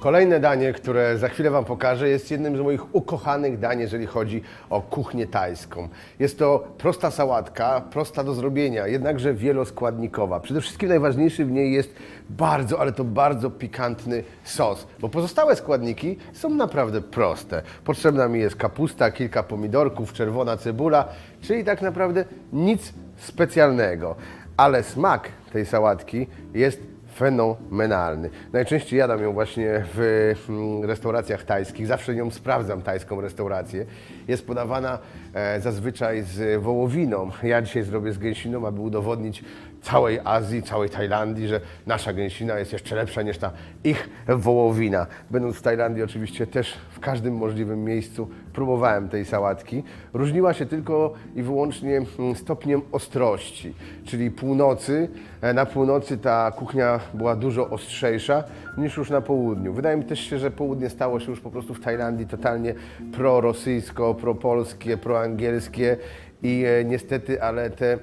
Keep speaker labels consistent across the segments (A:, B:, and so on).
A: Kolejne danie, które za chwilę Wam pokażę, jest jednym z moich ukochanych dań, jeżeli chodzi o kuchnię tajską. Jest to prosta sałatka, prosta do zrobienia, jednakże wieloskładnikowa. Przede wszystkim najważniejszy w niej jest bardzo, ale to bardzo pikantny sos, bo pozostałe składniki są naprawdę proste. Potrzebna mi jest kapusta, kilka pomidorków, czerwona cebula, czyli tak naprawdę nic specjalnego. Ale smak tej sałatki jest fenomenalny. Najczęściej jadam ją właśnie w mm, restauracjach tajskich. Zawsze ją sprawdzam, tajską restaurację. Jest podawana e, zazwyczaj z wołowiną. Ja dzisiaj zrobię z gęsiną, aby udowodnić całej Azji, całej Tajlandii, że nasza gęsina jest jeszcze lepsza niż ta ich wołowina. Będąc w Tajlandii oczywiście też w każdym możliwym miejscu próbowałem tej sałatki. Różniła się tylko i wyłącznie mm, stopniem ostrości, czyli północy. e, Na północy ta kuchnia była dużo ostrzejsza niż już na południu. Wydaje mi też się, że południe stało się już po prostu w Tajlandii totalnie prorosyjsko, propolskie, proangielskie i e, niestety, ale te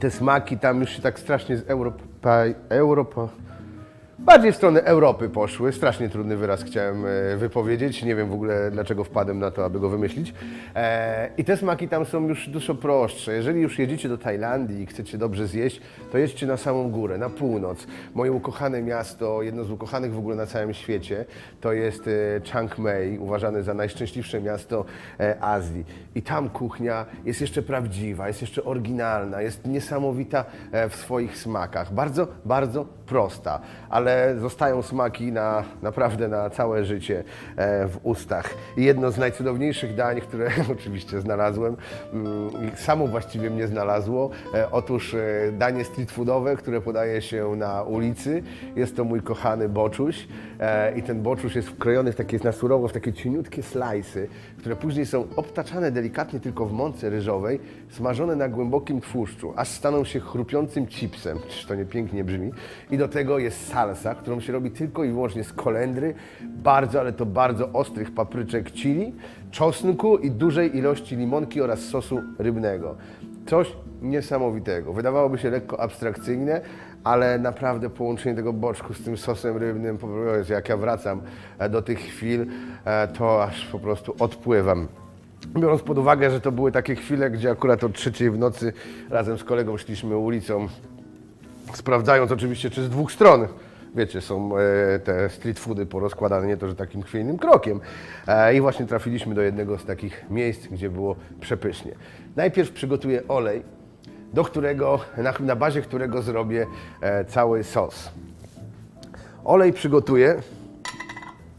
A: te smaki tam już się tak strasznie z Europa, Europa, bardziej w stronę Europy poszły. Strasznie trudny wyraz chciałem e, wypowiedzieć. Nie wiem w ogóle dlaczego wpadłem na to, aby go wymyślić. E, I te smaki tam są już dużo prostsze. Jeżeli już jedziecie do Tajlandii i chcecie dobrze zjeść, to jedźcie na samą górę, na północ. Moje ukochane miasto, jedno z ukochanych w ogóle na całym świecie, to jest e, Chiang Mai, uważane za najszczęśliwsze miasto Azji. I tam kuchnia jest jeszcze prawdziwa, jest jeszcze oryginalna, jest niesamowita w swoich smakach. Bardzo, bardzo prosta, ale zostają smaki na naprawdę na całe życie e, w ustach. Jedno z najcudowniejszych dań, które oczywiście znalazłem, mm, samo właściwie mnie znalazło, e, otóż e, danie street foodowe, które podaje się na ulicy. Jest to mój kochany boczuś i ten boczuś jest wkrojony w takie na surowo, w takie cieniutkie slajsy, które później są obtaczane delikatnie tylko w mące ryżowej, smażone na głębokim tłuszczu, aż staną się chrupiącym chipsem. Czyż to nie pięknie brzmi? I do tego jest salsa, którą się robi tylko i wyłącznie z kolendry, bardzo, ale to bardzo ostrych papryczek chili, czosnku i dużej ilości limonki oraz sosu rybnego. Coś niesamowitego. Wydawałoby się lekko abstrakcyjne, ale naprawdę połączenie tego boczku z tym sosem rybnym, jak ja wracam e, do tych chwil, e, to aż po prostu odpływam. Biorąc pod uwagę, że to były takie chwile, gdzie akurat o trzeciej w nocy razem z kolegą szliśmy ulicą, sprawdzając oczywiście, czy z dwóch stron, wiecie, są e, te street foody porozkładane, nie to, że takim chwiejnym krokiem. E, I właśnie trafiliśmy do jednego z takich miejsc, gdzie było przepysznie. Najpierw przygotuję olej, do którego, na, na bazie którego zrobię e, cały sos. Olej przygotuję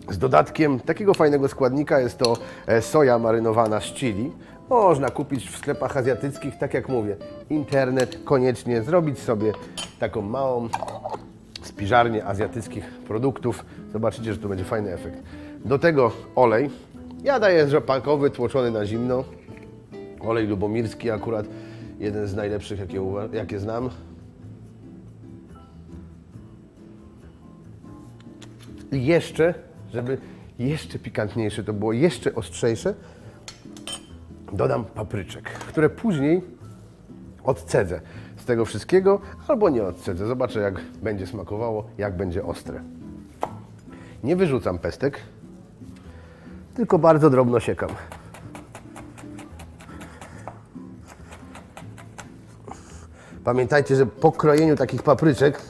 A: z dodatkiem takiego fajnego składnika, jest to soja marynowana z chili. Można kupić w sklepach azjatyckich, tak jak mówię, internet koniecznie, zrobić sobie taką małą spiżarnię azjatyckich produktów. Zobaczycie, że to będzie fajny efekt. Do tego olej. Ja daję rzepakowy, tłoczony na zimno. Olej lubomirski akurat, jeden z najlepszych, jakie, jakie znam. I jeszcze, żeby jeszcze pikantniejsze to było, jeszcze ostrzejsze, dodam papryczek, które później odcedzę z tego wszystkiego, albo nie odcedzę. Zobaczę, jak będzie smakowało, jak będzie ostre. Nie wyrzucam pestek, tylko bardzo drobno siekam. Pamiętajcie, że po krojeniu takich papryczek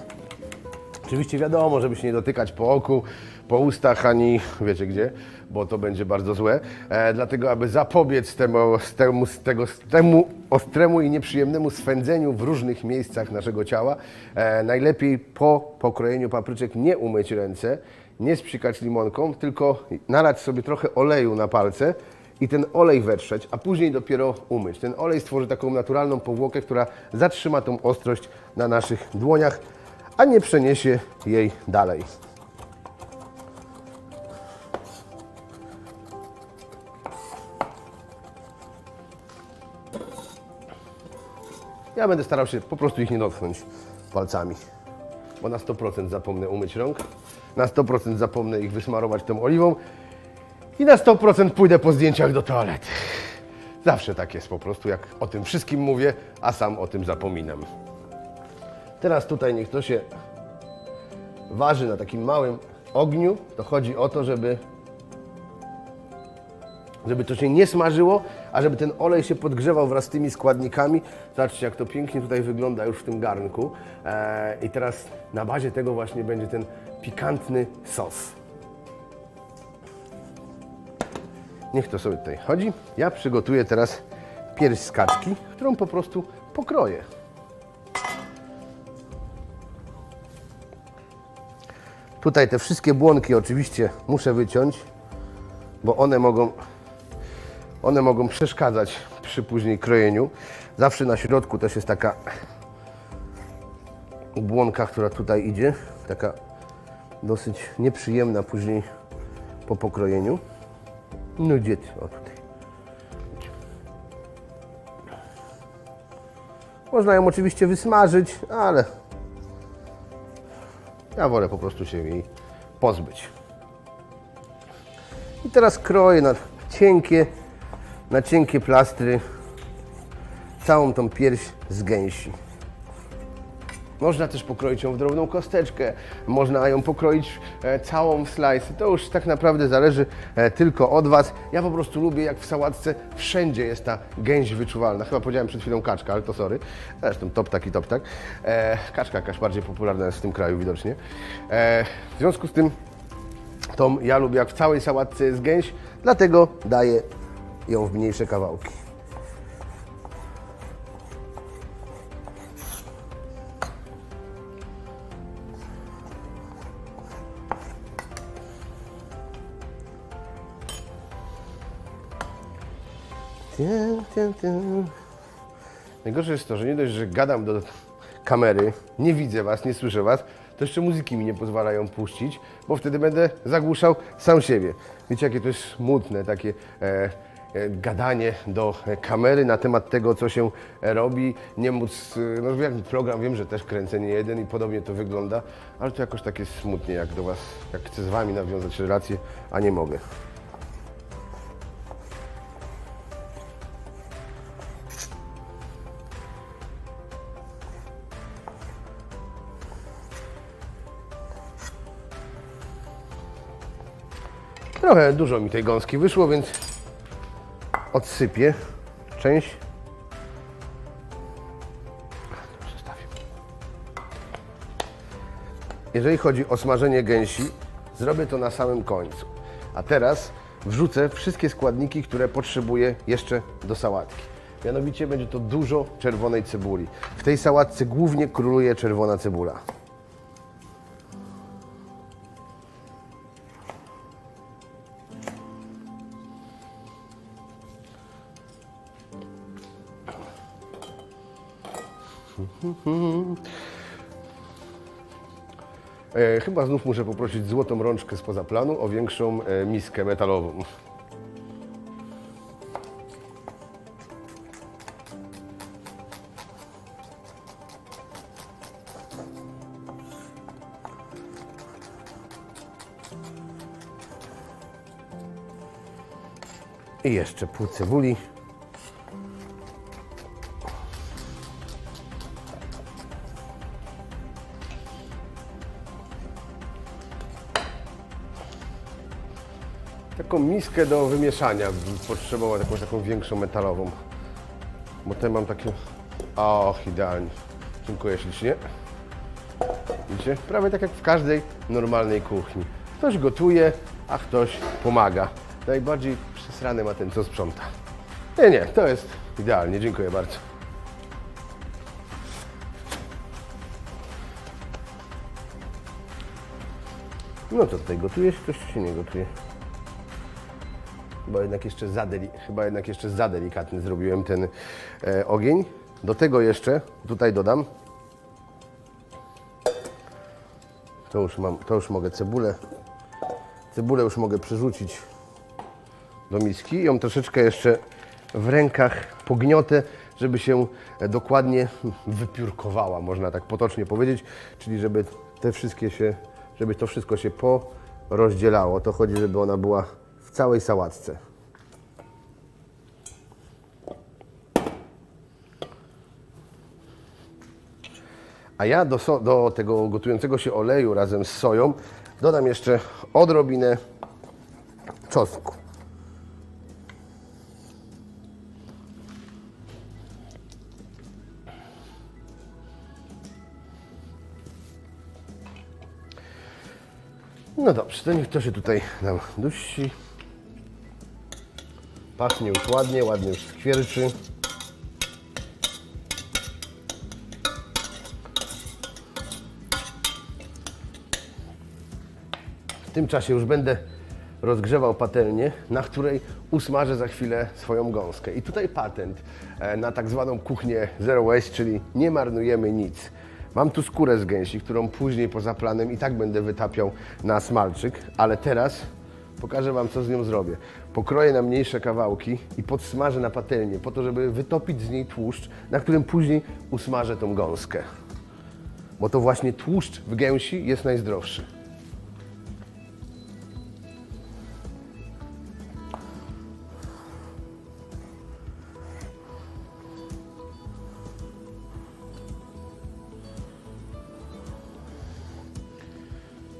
A: Oczywiście wiadomo, żeby się nie dotykać po oku, po ustach, ani wiecie gdzie, bo to będzie bardzo złe. E, dlatego, aby zapobiec temu, temu, tego, temu ostremu i nieprzyjemnemu swędzeniu w różnych miejscach naszego ciała, e, najlepiej po pokrojeniu papryczek nie umyć ręce, nie spsikać limonką, tylko nalać sobie trochę oleju na palce i ten olej wetrzeć, a później dopiero umyć. Ten olej stworzy taką naturalną powłokę, która zatrzyma tą ostrość na naszych dłoniach, a nie przeniesie jej dalej. Ja będę starał się po prostu ich nie dotknąć palcami, bo na 100% zapomnę umyć rąk, na 100% zapomnę ich wysmarować tą oliwą i na 100% pójdę po zdjęciach do toalety. Zawsze tak jest po prostu, jak o tym wszystkim mówię, a sam o tym zapominam. Teraz tutaj niech to się waży na takim małym ogniu, to chodzi o to, żeby żeby to się nie smażyło, a żeby ten olej się podgrzewał wraz z tymi składnikami. Zobaczcie, jak to pięknie tutaj wygląda już w tym garnku. Eee, I teraz na bazie tego właśnie będzie ten pikantny sos. Niech to sobie tutaj chodzi. Ja przygotuję teraz pierś z kaczki, którą po prostu pokroję. Tutaj te wszystkie błonki oczywiście muszę wyciąć, bo one mogą, one mogą przeszkadzać przy później krojeniu. Zawsze na środku też jest taka błonka, która tutaj idzie, taka dosyć nieprzyjemna później po pokrojeniu. No gdzie ty? O tutaj. Można ją oczywiście wysmażyć, ale ja wolę po prostu się jej pozbyć. I teraz kroję na cienkie, na cienkie plastry całą tą pierś z gęsi. Można też pokroić ją w drobną kosteczkę, można ją pokroić e, całą w slajsy. To już tak naprawdę zależy e, tylko od Was. Ja po prostu lubię, jak w sałatce wszędzie jest ta gęś wyczuwalna. Chyba powiedziałem przed chwilą kaczka, ale to sorry. Zresztą top tak i top tak. E, kaczka jakaś bardziej popularna jest w tym kraju widocznie. W związku z tym to ja lubię, jak w całej sałatce jest gęś, dlatego daję ją w mniejsze kawałki. Najgorsze jest to, że nie dość, że gadam do kamery, nie widzę Was, nie słyszę Was, to jeszcze muzyki mi nie pozwalają puścić, bo wtedy będę zagłuszał sam siebie. Wiecie, jakie to jest smutne, takie e, gadanie do e, kamery na temat tego, co się e, robi, nie móc, e, no jak program, wiem, że też kręcę nie jeden i podobnie to wygląda, ale to jakoś takie smutnie, jak do Was, jak chcę z Wami nawiązać relacje, a nie mogę. Trochę dużo mi tej gąski wyszło, więc odsypię część. Jeżeli chodzi o smażenie gęsi, zrobię to na samym końcu. A teraz wrzucę wszystkie składniki, które potrzebuję jeszcze do sałatki. Mianowicie będzie to dużo czerwonej cebuli. W tej sałatce głównie króluje czerwona cebula. Chyba znów muszę poprosić złotą rączkę spoza planu o większą e, miskę metalową. I jeszcze pół cebuli. Taką miskę do wymieszania bym potrzebował, jakąś taką większą metalową. Bo te mam takie... Och, idealnie. Dziękuję ślicznie. Widzicie? Prawie tak jak w każdej normalnej kuchni. Ktoś gotuje, a ktoś pomaga. Najbardziej przesrany ma ten, co sprząta. Nie, nie, to jest idealnie. Dziękuję bardzo. No to tutaj gotuje się, coś się nie gotuje. Chyba jednak jeszcze za, chyba jednak jeszcze za delikatny zrobiłem ten e, ogień. Do tego jeszcze tutaj dodam. To już, mam, to już mogę cebulę. Cebulę już mogę przerzucić do miski. Ją troszeczkę jeszcze w rękach pogniotę, żeby się dokładnie wypiórkowała, można tak potocznie powiedzieć, czyli żeby te wszystkie się, żeby to wszystko się porozdzielało. To chodzi, żeby ona była całej sałatce. A ja do, so, do tego gotującego się oleju razem z soją dodam jeszcze odrobinę czosnku. No dobrze, to niech to się tutaj nam dusi. Pachnie już ładnie, ładnie już skwierczy. W tym czasie już będę rozgrzewał patelnię, na której usmażę za chwilę swoją gąskę. I tutaj patent e, na tak zwaną kuchnię zero waste, czyli nie marnujemy nic. Mam tu skórę z gęsi, którą później poza planem i tak będę wytapiał na smalczyk, ale teraz pokażę Wam, co z nią zrobię. Pokroję na mniejsze kawałki i podsmażę na patelnię, po to, żeby wytopić z niej tłuszcz, na którym później usmażę tą gąskę. Bo to właśnie tłuszcz w gęsi jest najzdrowszy.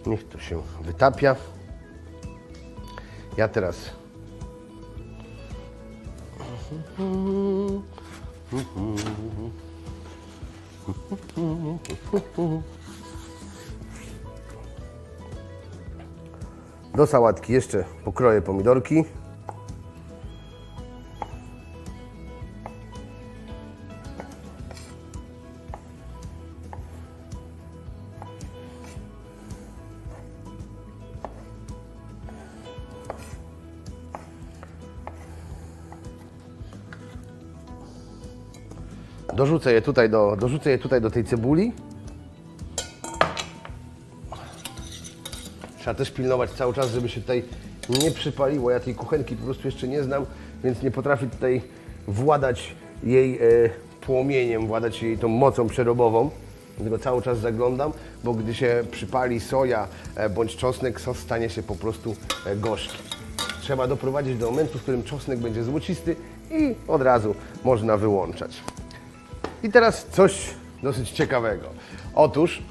A: Niech to się wytapia. Ja teraz do sałatki jeszcze pokroję pomidorki. Dorzucę je tutaj do, dorzucę je tutaj do tej cebuli. Trzeba też pilnować cały czas, żeby się tutaj nie przypaliło. Ja tej kuchenki po prostu jeszcze nie znam, więc nie potrafię tutaj władać jej e, płomieniem, władać jej tą mocą przerobową. Dlatego cały czas zaglądam, bo gdy się przypali soja e, bądź czosnek, sos stanie się po prostu e, gorzki. Trzeba doprowadzić do momentu, w którym czosnek będzie złocisty i od razu można wyłączać. I teraz coś dosyć ciekawego. Otóż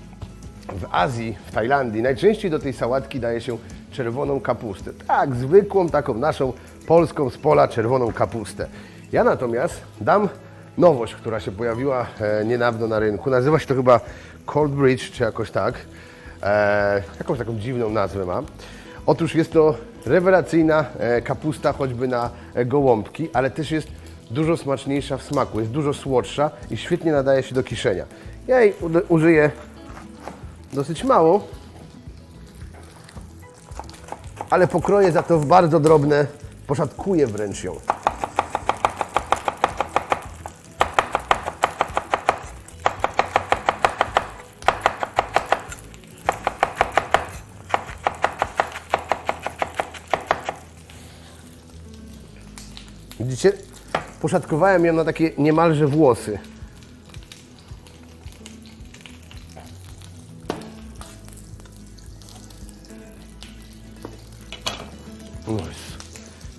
A: w Azji, w Tajlandii najczęściej do tej sałatki daje się czerwoną kapustę. Tak, zwykłą, taką naszą polską z pola czerwoną kapustę. Ja natomiast dam nowość, która się pojawiła e, niedawno na rynku. Nazywa się to chyba Cold Bridge, czy jakoś tak. E, jakąś taką dziwną nazwę ma. Otóż jest to rewelacyjna e, kapusta choćby na e, gołąbki, ale też jest dużo smaczniejsza w smaku, jest dużo słodsza i świetnie nadaje się do kiszenia. Ja jej użyję dosyć mało, ale pokroję za to w bardzo drobne, poszatkuję wręcz ją. Poszatkowałem ją na takie niemalże włosy. Jezu,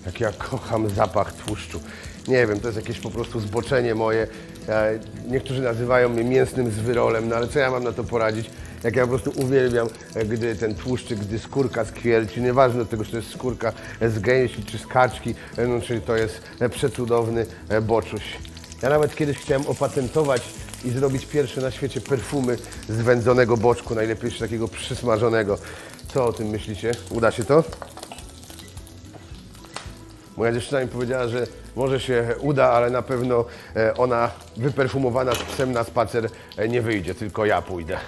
A: Jak ja kocham zapach tłuszczu. Nie wiem, to jest jakieś po prostu zboczenie moje. E, Niektórzy nazywają mnie mięsnym zwyrolem, no ale co ja mam na to poradzić? Jak ja po prostu uwielbiam, e, gdy ten tłuszczyk, gdy skórka skwierci, nieważne od tego, czy to jest skórka z gęsi, czy z kaczki, e, no, czyli to jest e, przecudowny boczuś. Ja nawet kiedyś chciałem opatentować i zrobić pierwsze na świecie perfumy z wędzonego boczku, najlepiej jeszcze takiego przysmażonego. Co o tym myślicie? Uda się to? Moja dziewczyna mi powiedziała, że może się uda, ale na pewno ona wyperfumowana z psem na spacer nie wyjdzie, tylko ja pójdę.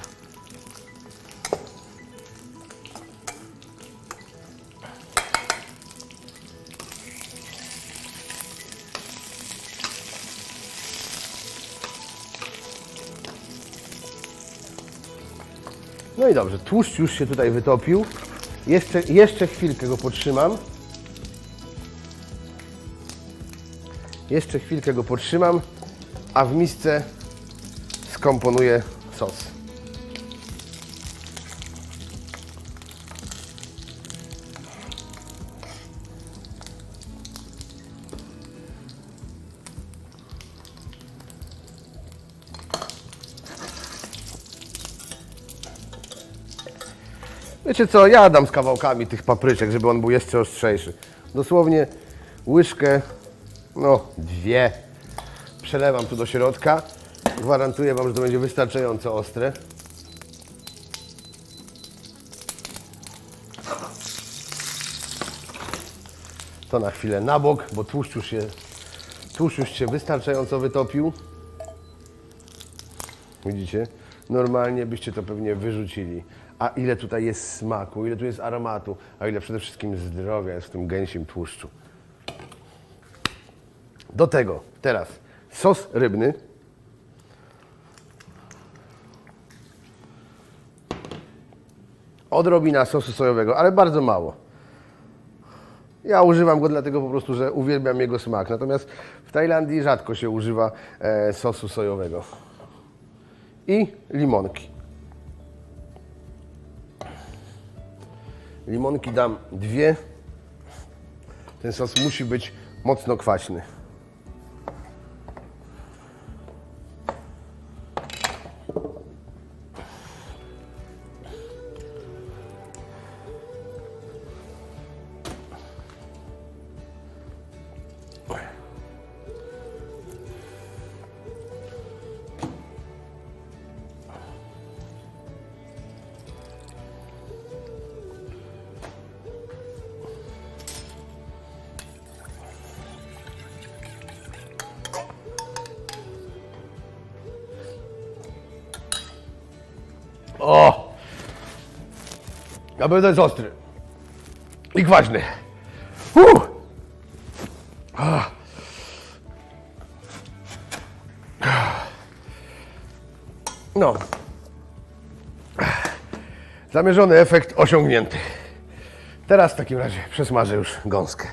A: No i dobrze, tłuszcz już się tutaj wytopił. Jeszcze, jeszcze chwilkę go potrzymam. Jeszcze chwilkę go potrzymam, a w misce skomponuję sos. Wiecie co, ja dam z kawałkami tych papryczek, żeby on był jeszcze ostrzejszy. Dosłownie łyżkę, no dwie, przelewam tu do środka. Gwarantuję Wam, że to będzie wystarczająco ostre. To na chwilę na bok, bo tłuszcz już się, tłuszcz już się wystarczająco wytopił. Widzicie? Normalnie byście to pewnie wyrzucili. A ile tutaj jest smaku, ile tu jest aromatu, a ile przede wszystkim zdrowia jest w tym gęsim tłuszczu. Do tego teraz sos rybny. Odrobina sosu sojowego, ale bardzo mało. Ja używam go dlatego po prostu, że uwielbiam jego smak. Natomiast w Tajlandii rzadko się używa e, sosu sojowego. I limonki. Limonki dam dwie. Ten sos musi być mocno kwaśny. Na pewno ostry. I kwaśny. No. Zamierzony efekt osiągnięty. Teraz w takim razie przesmażę już gąskę.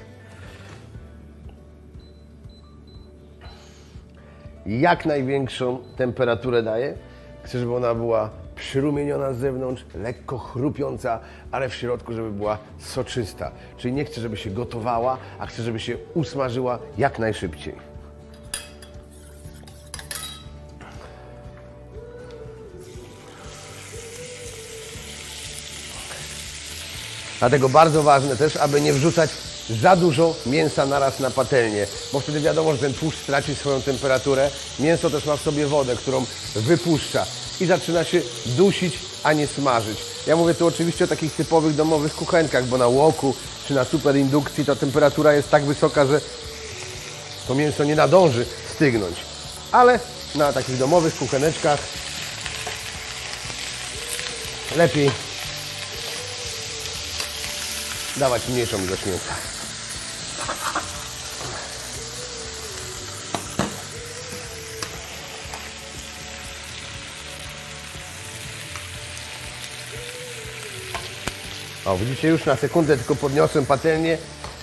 A: jak największą temperaturę daję. Chcę, żeby ona była przyrumieniona z zewnątrz, lekko chrupiąca, ale w środku, żeby była soczysta. Czyli nie chcę, żeby się gotowała, a chcę, żeby się usmażyła jak najszybciej. Dlatego bardzo ważne też, aby nie wrzucać za dużo mięsa naraz na patelnię, bo wtedy wiadomo, że ten tłuszcz straci swoją temperaturę. Mięso też ma w sobie wodę, którą wypuszcza i zaczyna się dusić, a nie smażyć. Ja mówię tu oczywiście o takich typowych domowych kuchenkach, bo na łoku czy na superindukcji ta temperatura jest tak wysoka, że to mięso nie nadąży stygnąć. Ale na takich domowych kucheneczkach lepiej dawać mniejszą ilość mięsa. O, widzicie, już na sekundę tylko podniosłem patelnię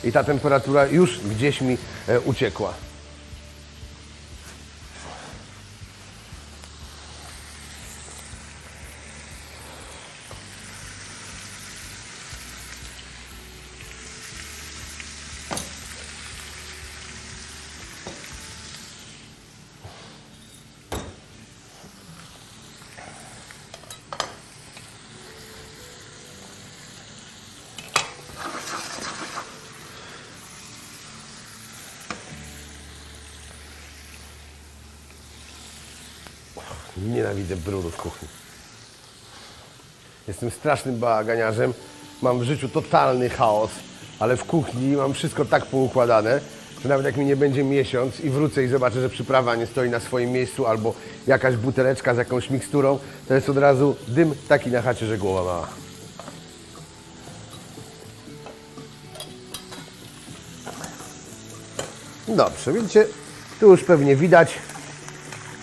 A: i ta temperatura już gdzieś mi e, uciekła. Nienawidzę brudu w kuchni. Jestem strasznym baganiarzem. Mam w życiu totalny chaos, ale w kuchni mam wszystko tak poukładane, że nawet jak mi nie będzie miesiąc i wrócę i zobaczę, że przyprawa nie stoi na swoim miejscu albo jakaś buteleczka z jakąś miksturą, to jest od razu dym taki na chacie, że głowa mała. Dobrze, widzicie, tu już pewnie widać,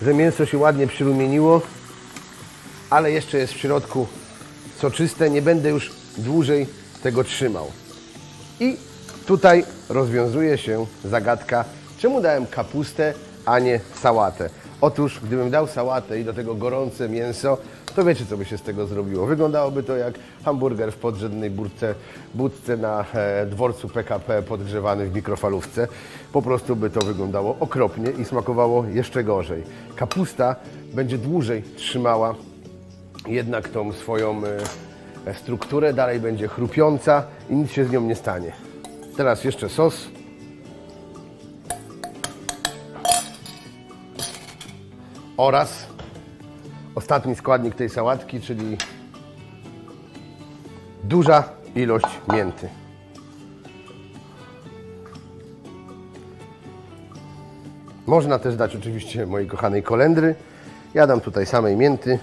A: że mięso się ładnie przyrumieniło, ale jeszcze jest w środku soczyste. Nie będę już dłużej tego trzymał. I tutaj rozwiązuje się zagadka, czemu dałem kapustę, a nie sałatę. Otóż, gdybym dał sałatę i do tego gorące mięso, to wiecie, co by się z tego zrobiło. Wyglądałoby to jak hamburger w podrzędnej budce, budce na e, dworcu PKP podgrzewany w mikrofalówce. Po prostu by to wyglądało okropnie i smakowało jeszcze gorzej. Kapusta będzie dłużej trzymała jednak tą swoją, e, e, strukturę, dalej będzie chrupiąca i nic się z nią nie stanie. Teraz jeszcze sos. Oraz ostatni składnik tej sałatki, czyli duża ilość mięty. Można też dać oczywiście mojej kochanej kolendry. Ja dam tutaj samej mięty.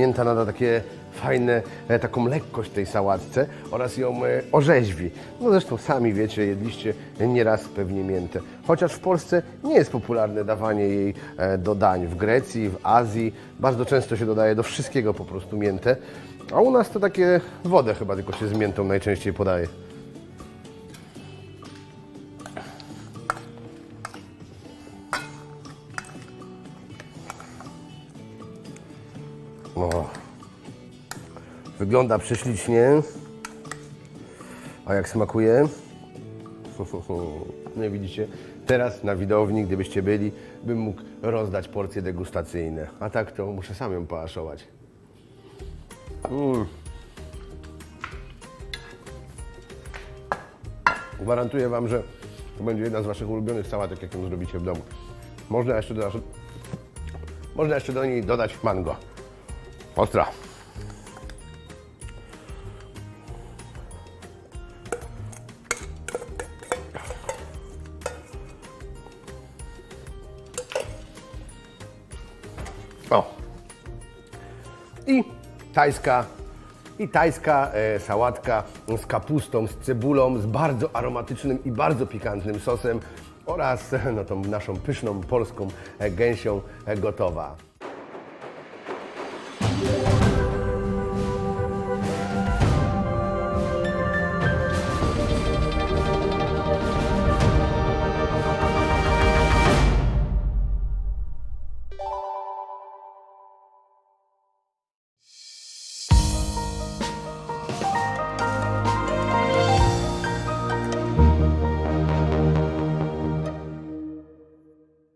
A: Mięta nada takie fajne, e, taką lekkość tej sałatce oraz ją e, orzeźwi. No zresztą sami wiecie, jedliście nieraz pewnie miętę. Chociaż w Polsce nie jest popularne dawanie jej e, do dań. W Grecji, w Azji bardzo często się dodaje do wszystkiego po prostu miętę. A u nas to takie wodę chyba tylko się z miętą najczęściej podaje. Wygląda prześlicznie. A jak smakuje? No widzicie, teraz na widowni, gdybyście byli, bym mógł rozdać porcje degustacyjne. A tak to muszę sam ją poaszować. Mm. Gwarantuję Wam, że to będzie jedna z Waszych ulubionych sałatek, jaką zrobicie w domu. Można jeszcze do, można jeszcze do niej dodać mango. Ostra. I tajska, i tajska e, sałatka z kapustą, z cebulą, z bardzo aromatycznym i bardzo pikantnym sosem oraz no, tą naszą pyszną polską e, gęsią e, gotowa.